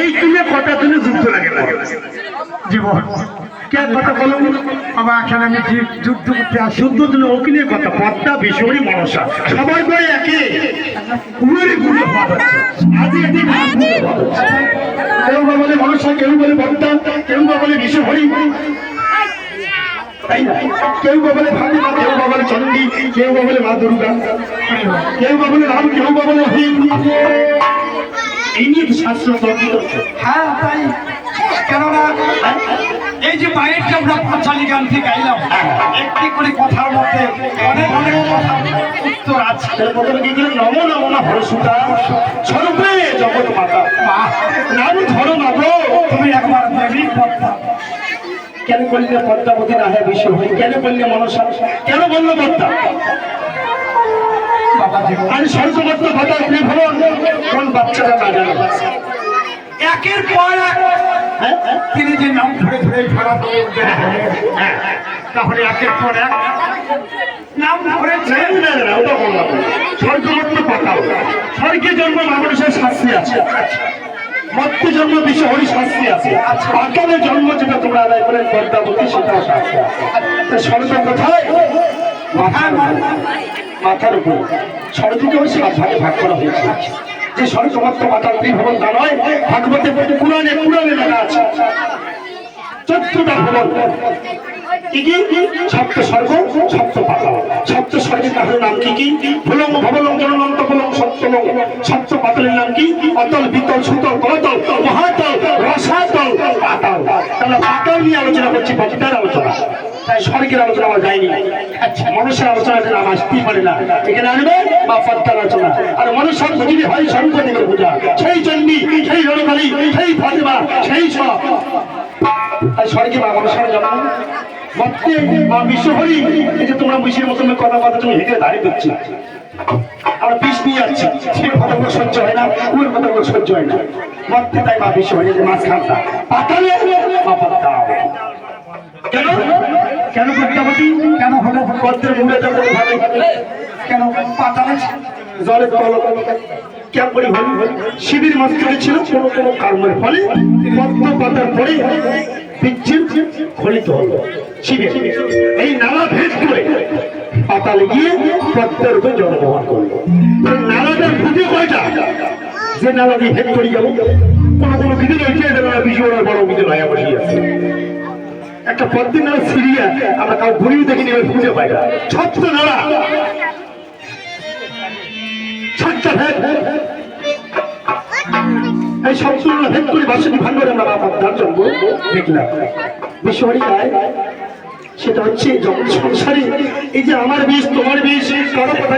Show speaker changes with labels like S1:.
S1: এই তুলে কথা তুলে যুদ্ধ লাগে
S2: জীবন।
S1: কে কথা বলো?
S2: বাবা এখানে আমি যুদ্ধ করতে আসি
S1: শুদ্ধ তুলে ওকিলের কথা, পদ্মা বিশ্বরী মনসা। সবাই করে একে। কেউ বা বলে মনসা, কেউ বলে পদ্মা, কেউ বা বলে তাই না? কেউ বা বলে ভাগিমা কেউ বা বলে চণ্ডী কেউ বা বলে মা দুর্গা। কেউ বা বলে রাম, কেউ বা বলে নিয়ে শাস্ত্র হচ্ছে।
S2: হ্যাঁ তাই। কেননা এই যে বাইরটা আমরা পাঁচালি গান থেকে আইলাম। একটি করে কথার মধ্যে অনেক অনেক কথা উত্তর আছে।
S1: তাহলে প্রথমে কি দিলেন নম নম না ভরসুতা স্বরূপে জগৎ মাতা। নাম ধরো না গো
S2: তুমি একবার দেবী পদ্মা
S1: কেন করলে পদ্মাবতী না হয় বিশ্ব হই কেন করলে মনসা? কেন বলল পদ্মা? কথা আপনি কোন বাচ্চারা না জানে
S2: একের পর এক।
S1: হ্যাঁ?
S2: তিনি যে নাম ধরে ধরে
S1: হ্যাঁ।
S2: তাহলে একের পর এক। নাম ধরেছে
S1: ওটা বললাম কথা স্বর্গে জন্ম মানুষের শাস্তি আছে। মত্তে জন্ম বিশ্ব হরি শাস্তি আছে। পাতালে জন্ম যেটা তোমরা আদায় করেন পদ্মাবতী সেটাও শাস্তি আছে। স্বর্গ কোথায়? মাথার উপর। ওই সাত ভাগে ভাগ করা হয়েছে। যে স্বর্গমত্ত মাতার ভবন তা নয় ভাগবতে পুরাণে পুরাণে লেখা আছে। চোদ্দটা ভবন। সপ্ত সপ্ত সপ্ত নাম সপ্ত পাতালের নাম কি? অতল সুতল নিয়ে আলোচনা করছি ভক্তার আলোচনা। স্বর্গের আলোচনা আমার যায়নি আচ্ছা। মানুষের আলোচনা নাম আসতেই পারে না। এখানে আনবে বা পদ্মার আলোচনা। আর মানুষের বুঝিনি হয় স্বরূপদিকের পূজা। সেই চণ্ডী সেই রণকালী সেই ফাতেমা সেই সব। তাই স্বর্গে মা মানুষের জন্ম মধ্যে মা বিশ্বহরি এই যে তোমরা মিশির মতন কথা কথা তুমি হেঁটে দাঁড়িয়ে দিচ্ছি আমরা পিস নিয়ে যাচ্ছি। সে কথাগুলো সহ্য হয় না ওর কথাগুলো সহ্য হয় না। মধ্যে তাই মা বিশ্বহরি যে মাঝখানটা। পাতালে মা পদ্মা কেন? কেন পদ্মাবতী
S2: কেন হলো
S1: পদ্মের মুড়ে যখন ভাবে
S2: কেন পাতালে
S1: জলে কেমন হল? শিবির মাঝখানে ছিল কোন কোন কর্মের ফলে পদ্ম পাতার পরে বিচ্ছিন্ন খলিত হল শিবির। এই নালা ভেদ করে পাতালে গিয়ে পদ্মের উপরে জন্মগ্রহণ করল। নালাটার খুঁজে কয়টা? যে নালা দিয়ে ভেদ করে গেল। কোন কোন বিদ্যুৎ হয়েছে যে বড় বসে আছে একটা পদ্মের নালা সিরিয়া, আমরা কাউ ঘুরিয়ে দেখিনি, এবার খুঁজে পাই। না ছত্র ভেদ। এই ভেদ করে বাসন্তী ভান্ডারে আমরা জন্ম দেখলাম। বিশ্বহরি গায় সেটা হচ্ছে জগৎ সংসারে এই যে আমার বিষ, তোমার বিষ, কারও কথা